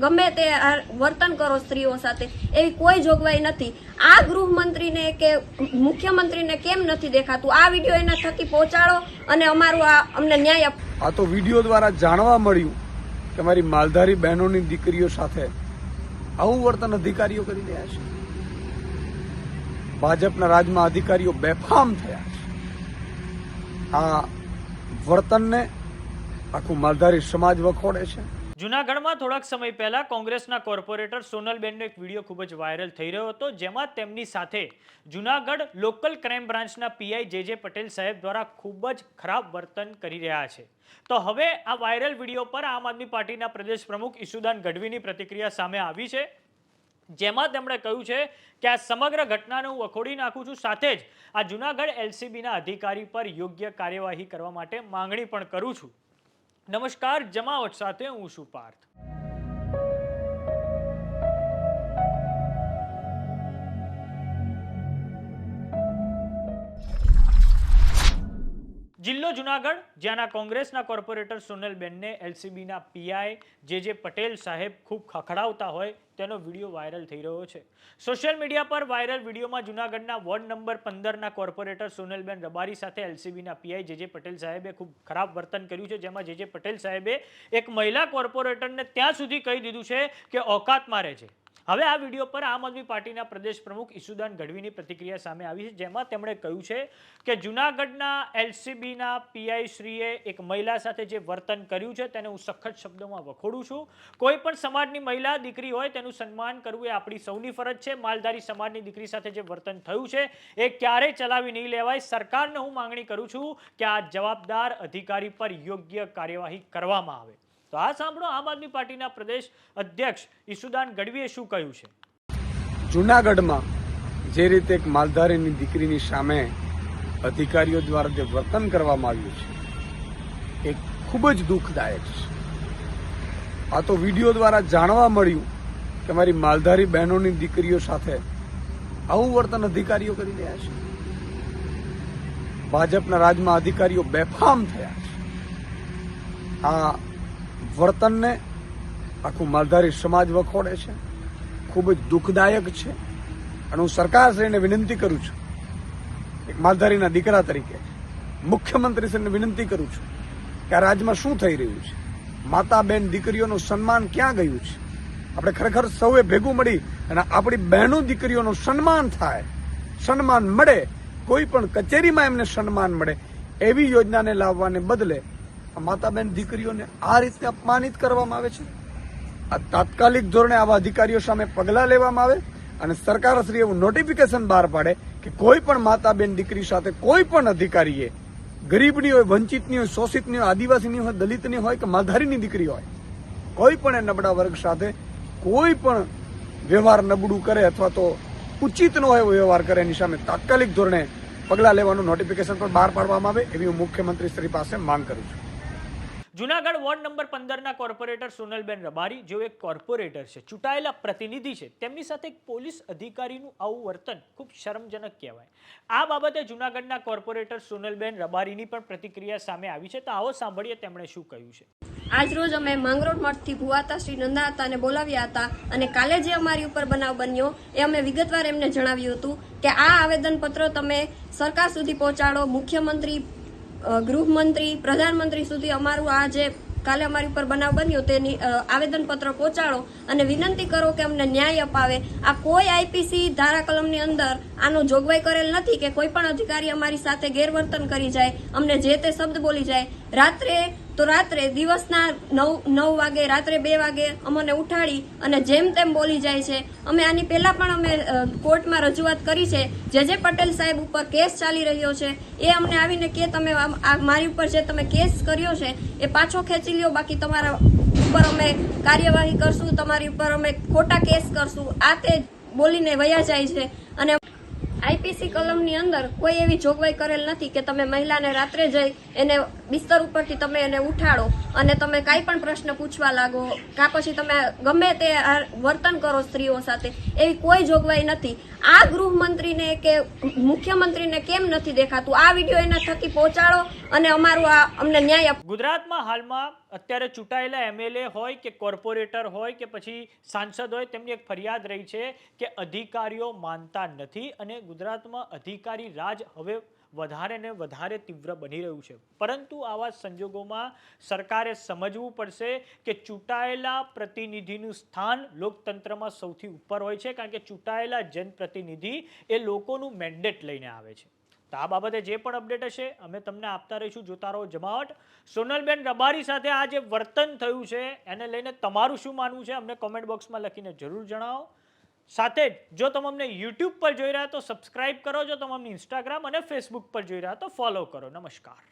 ગમે તે વર્તન કરો સ્ત્રીઓ સાથે, એવી કોઈ જોગવાઈ નથી. આ ગૃહમંત્રીને કે મુખ્યમંત્રીને કેમ નથી દેખાતું? આ વીડિયો એના થકી પહોંચાડો અને અમારું આ અમને ન્યાય આ તો વીડિયો દ્વારા જાણવા મળ્યું કે મારી માલધારી બહેનોની દીકરીઓ સાથે આવું વર્તન અધિકારીઓ કરી રહ્યા છે. ભાજપના રાજમાં અધિકારીઓ બેફામ થયા છે. આ વર્તનને આખું માલધારી સમાજ વખોડે છે. જૂનાગઢમાં થોડાક સમય પહેલા કોંગ્રેસના કોર્પોરેટર સોનલબેનનો એક વીડિયો ખૂબ જ વાયરલ થઈ રહ્યો હતો, જેમાં તેમની સાથે જૂનાગઢ લોકલ ક્રાઇમ બ્રાન્ચના પીઆઈ જે જે પટેલ સાહેબ દ્વારા ખૂબ જ ખરાબ વર્તન કરી રહ્યા છે. તો હવે આ વાયરલ વીડિયો પર આમ આદમી પાર્ટીના પ્રદેશ પ્રમુખ ઈસુદાન ગઢવીની પ્રતિક્રિયા સામે આવી છે, જેમાં તેમણે કહ્યું છે કે આ સમગ્ર ઘટનાને હું વખોડી નાખું છું, સાથે જ આ જૂનાગઢ એલસીબીના અધિકારી પર યોગ્ય કાર્યવાહી કરવા માટે માંગણી પણ કરું છું. નમસ્કાર જમાવટ સાથે હું છું પાર્થ. જિલ્લો જુનાગઢ, જ્યાંના કોંગ્રેસના corporator સોનલબેનને એલસીબીના PI J J Patel સાહેબ ખૂબ ખખડાવતા હોય તેનો વીડિયો વાયરલ થઈ રહ્યો છે. સોશિયલ મીડિયા પર વાયરલ વિડીયોમાં જુનાગઢના વોર્ડ નંબર પંદરના કોર્પોરેટર સોનલબેન રબારી સાથે એલસીબીના પીઆઈ જે જે પટેલ સાહેબે ખૂબ ખરાબ વર્તન કર્યું છે, જેમાં જે જે પટેલ સાહેબે એક મહિલા કોર્પોરેટરને ત્યાં સુધી કહી દીધું છે કે ઓકાત મારે છે હવે આ વીડિયો પર આમ આદમી પાર્ટીના પ્રદેશ પ્રમુખ ઈસુદાન ગઢવીની પ્રતિક્રિયા સામે આવી છે, જેમાં તેમણે કહ્યું છે કે જુનાગઢના એલસીબીના પીઆઈ શ્રીએ એક મહિલા સાથે જે વર્તન કર્યું છે, તેને હું સખત શબ્દોમાં વખોડું છું. કોઈ પણ સમાજની મહિલા, દીકરી હોય, તેનું સન્માન કરવું એ આપણી સૌની ફરજ છે. માલધારી સમાજની દીકરી સાથે જે વર્તન થયું છે, એ ક્યારેય ચલાવી નહીં લેવાય. સરકારને હું માંગણી કરું છું કે આ જવાબદાર અધિકારી પર યોગ્ય કાર્યવાહી કરવામાં આવે. તો આ સાંભળો આમ આદમી પાર્ટીના પ્રદેશ અધ્યક્ષ ઈસુદાન ગઢવીએ શું કહ્યું છે? જુનાગઢમાં જે રીતે એક માલધારીની દીકરીની સામે અધિકારીઓ દ્વારા જે વર્તન કરવામાં આવ્યું છે, એ ખૂબ જ દુઃખદાયક છે. આ તો વીડિયો દ્વારા જાણવા મળ્યું કે મારી માલધારી બહેનોની દીકરીઓ સાથે આવું વર્તન અધિકારીઓ કરી રહ્યા છે. ભાજપના રાજમાં અધિકારીઓ બેફામ થયા છે. આ વર્તનને આખું માલધારી સમાજ વખોડે છે. ખૂબ જ દુઃખદાયક છે. અને હું સરકારશ્રીને વિનંતી કરું છું. એક માલધારીના દીકરા તરીકે મુખ્યમંત્રીશ્રીને વિનંતી કરું છું કે આ રાજ્યમાં શું થઈ રહ્યું છે? માતા બહેન દીકરીઓનું સન્માન ક્યાં ગયું છે? આપણે ખરેખર સૌએ ભેગું મળી અને આપણી બહેનો દીકરીઓનું સન્માન થાય, સન્માન મળે, કોઈ પણ કચેરીમાં એમને સન્માન મળે, એવી યોજનાને લાવવાને બદલે માતા બેન દીકરીઓને આ રીતે અપમાનિત કરવામાં આવે છે? આ તાત્કાલિક ધોરણે આવા અધિકારીઓ સામે પગલાં લેવામાં આવે અને સરકારશ્રી એવું નોટિફિકેશન બહાર પાડે કે કોઈ પણ માતા બેન દીકરી સાથે કોઈ પણ અધિકારીએ, ગરીબની હોય, વંચિતની હોય, શોષિતની હોય, આદિવાસીની હોય, દલિતની હોય કે માલધારીની દીકરી હોય, કોઈ પણ એ નબળા વર્ગ સાથે કોઈ પણ વ્યવહાર નબળું કરે અથવા તો ઉચિત ન હોય વ્યવહાર કરે એની સામે તાત્કાલિક ધોરણે પગલાં લેવાનું નોટિફિકેશન પણ બહાર પાડવામાં આવે એવી હું મુખ્યમંત્રી શ્રી પાસે માંગ કરું છું. જુનાગઢ વોર્ડ નંબર પંદરના કોર્પોરેટર સોનલબેન રબારી, જેઓ એક કોર્પોરેટર છે, ચૂંટાયેલા પ્રતિનિધિ છે. તેમની સાથે એક પોલીસ અધિકારીનું આવું વર્તન ખૂબ શરમજનક કહેવાય. આ બાબતે જુનાગઢના કોર્પોરેટર સોનલબેન રબારીની પણ પ્રતિક્રિયા સામે આવી છે. તો આવો સાંભળીએ તેમણે શું કહ્યું છે. આજ રોજ અમે માંગરોળ મઠથી ભુવાતા શ્રી નંદાતાને બોલાવ્યા હતા અને કાલે જે અમારી ઉપર બનાવ બન્યો એ અમે વિગતવાર એમને જણાવ્યું હતું કે આ આવેદનપત્ર તમે સરકાર સુધી પહોંચાડો, મુખ્યમંત્રી ગૃહમંત્રી, પ્રધાનમંત્રી સુધી અમારું આ જે કાલે અમારી ઉપર બનાવ બન્યો તેની આવેદનપત્ર પહોંચાડો અને વિનંતી કરો કે અમને ન્યાય અપાવે. આ કોઈ આઈપીસી ધારા કલમની અંદર આનો જોગવાઈ કરેલ નથી કે કોઈ પણ અધિકારી અમારી સાથે ગેરવર્તન કરી જાય, અમને જે તે શબ્દ બોલી જાય. રાત્રે તો રાત્રે દિવસના નવ નવ વાગે, રાત્રે બે વાગે અમને ઉઠાડી અને જેમ તેમ બોલી જાય છે. અમે આની પહેલા પણ અમે કોર્ટમાં રજૂઆત કરી છે. જે જે પટેલ સાહેબ ઉપર કેસ ચાલી રહ્યો છે, એ અમને આવીને કે તમે મારી ઉપર જે તમે કેસ કર્યો છે, એ પાછો ખેંચી લ્યો. બાકી તમારા ઉપર અમે કાર્યવાહી કરશું, તમારી ઉપર અમે ખોટા કેસ કરશું. આ તે બોલીને વયા જાય છે. અને આઈપીસી કલમની અંદર કોઈ એવી જોગવાઈ કરેલ નથી કે તમે મહિલાને રાત્રે જઈ એને બિસ્તર ઉપરથી તમે એને ઉઠાડો અને તમે કાંઈ પણ પ્રશ્ન પૂછવા લાગો, કાં પછી તમે ગમે તે વર્તન કરો સ્ત્રીઓ સાથે, એવી કોઈ જોગવાઈ નથી. આ ગૃહમંત્રીને કે મુખ્યમંત્રીને કેમ નથી દેખાતું આ વીડિયો એના થકી પહોંચાડો અને અમારું આ અમને ન્યાય. ગુજરાતમાં હાલમાં અત્યારે ચૂંટાયેલા એમએલએ હોય કે કોર્પોરેટર હોય કે પછી સાંસદ હોય, તેમની એક ફરિયાદ રહી છે કે અધિકારીઓ માનતા નથી અને ગુજરાતમાં અધિકારી રાજ હવે વધારે ને વધારે તીવ્ર બની રહ્યું છે. પરંતુ આવા સંજોગોમાં સરકારે સમજવું પડશે કે ચૂંટાયેલા પ્રતિનિધિનું સ્થાન લોકતંત્રમાં સૌથી ઉપર હોય છે, કારણ કે ચૂંટાયેલા જનપ્રતિનિધિ એ લોકોનું મેન્ડેટ લઈને આવે છે. તો આ બાબતે જે પણ અપડેટ હશે, અમે તમને આપતા રહીશું. જોતા રહો જમાવટ. સોનલબેન રબારી સાથે આ જે વર્તન થયું છે, એને લઈને તમારું શું માનવું છે, અમને કોમેન્ટ બોક્સમાં લખીને જરૂર જણાવો. સાથે જ જો તમે અમને યુટ્યુબ પર જોઈ રહ્યા તો સબસ્ક્રાઇબ કરો, જો તમે અમને ઇન્સ્ટાગ્રામ અને ફેસબુક પર જોઈ રહ્યા તો ફોલો કરો. નમસ્કાર.